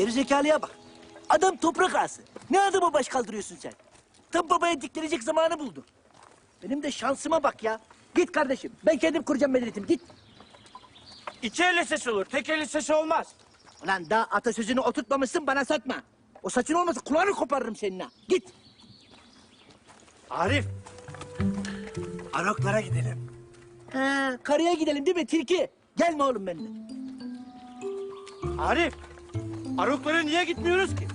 Gerizekalıya bak. Adam toprak ağası. Ne adamı baş kaldırıyorsun sen? Tam babaya diklenecek zamanı buldu. Benim de şansıma bak ya. Git kardeşim. Ben kendim kuracağım medeniyetimi. Git. İki el lisesi olur, tek el lisesi olmaz. Ulan daha atasözünü oturtmamışsın bana satma. O saçın olmasa kulağını koparırım senin ha. Git. Arif. Aroklara gidelim. Ha, karıya gidelim değil mi tilki? Gelme oğlum benimle. Arif. Aroklara niye gitmiyoruz ki?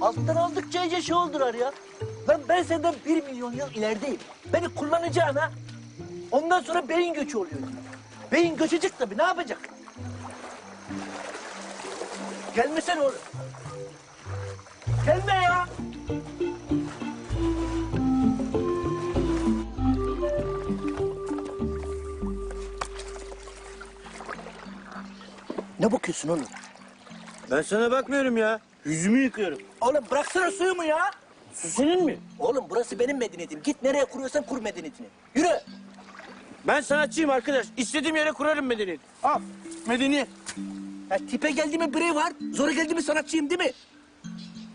Alttan aldıkça iyice şey oldular ya. Ben, ben senden bir milyon yıl ilerideyim. Beni kullanacağına ondan sonra beyin göçü oluyor. Beyin göçecek tabii ne yapacak? Gelmesen oğlum. Gelme Ne bakıyorsun oğlum? Ben sana bakmıyorum ya. Yüzümü yıkıyorum. Oğlum bıraksana suyumu ya. Su senin mi? Oğlum burası benim medeniyetim. Git nereye kuruyorsan kur medeniyetini. Yürü. Ben sanatçıyım arkadaş. İstediğim yere kurarım medeniyet. Al. Medeniyet. Ya tipe geldi mi birey var. Zora geldi mi sanatçıyım değil mi?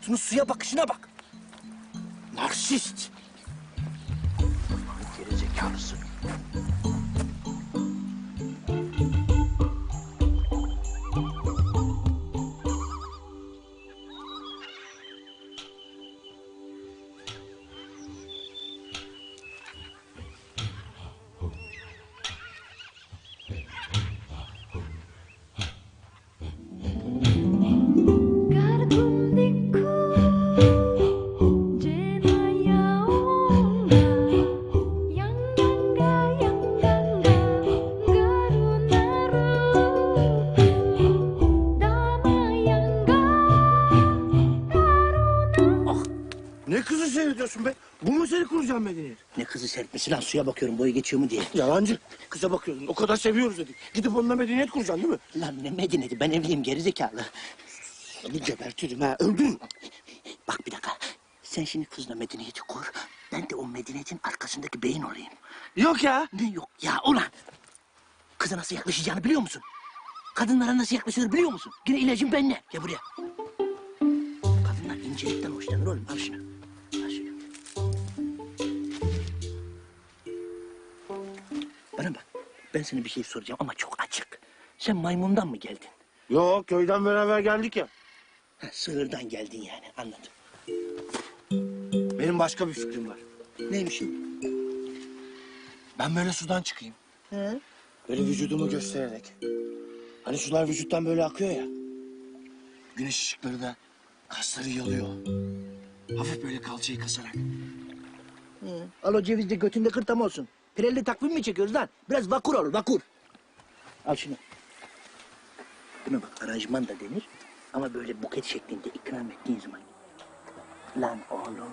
Şunun suya bakışına bak. Narsist. Kızı seyrediyorsun be? Bu mu seni kuracağım medeniyet? Ne kızı serpmesi lan suya bakıyorum boyu geçiyor mu diye. Yalancı. Kıza bakıyordun. O kadar seviyoruz dedik. Gidip onunla medeniyet kuracaksın değil mi? Lan ne medeniyeti ben evliyim gerizekalı. Seni gebertirim ha. Öldün. Bak bir dakika. Sen şimdi kızla medeniyeti kur. Ben de o medeniyetin arkasındaki beyin olayım. Yok ya. Ne yok ya ulan. Kıza nasıl yaklaşacağını biliyor musun? Kadınlara nasıl yaklaşılır biliyor musun? Yine ilacım benimle. Gel buraya. Kadınlar incelikten hoşlanır oğlum. Al şunu. Bana bak. Ben sana bir şey soracağım ama çok açık. Sen maymundan mı geldin? Yok köyden beraber geldik ya. Ha, sığırdan geldin yani anladım. Benim başka bir fikrim var. Neymiş o? Ben böyle sudan çıkayım. He? Böyle vücudumu göstererek. Hani sular vücuttan böyle akıyor ya. Güneş ışıkları da kasları yalıyor. Hafif böyle kalçayı kasarak. Hı. Al o ceviz de götünde kırtam olsun. Pirelli takvim mi çekiyoruz lan? Biraz vakur ol, vakur. Al şunu. Mi bak aranjman da denir. Ama böyle buket şeklinde ikram ettiğin zaman. Lan oğlum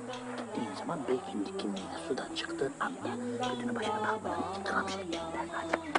dediğin zaman belki kimin sudan çıktığın anda götünü başına bakmadan ikram şeklinde. Hadi.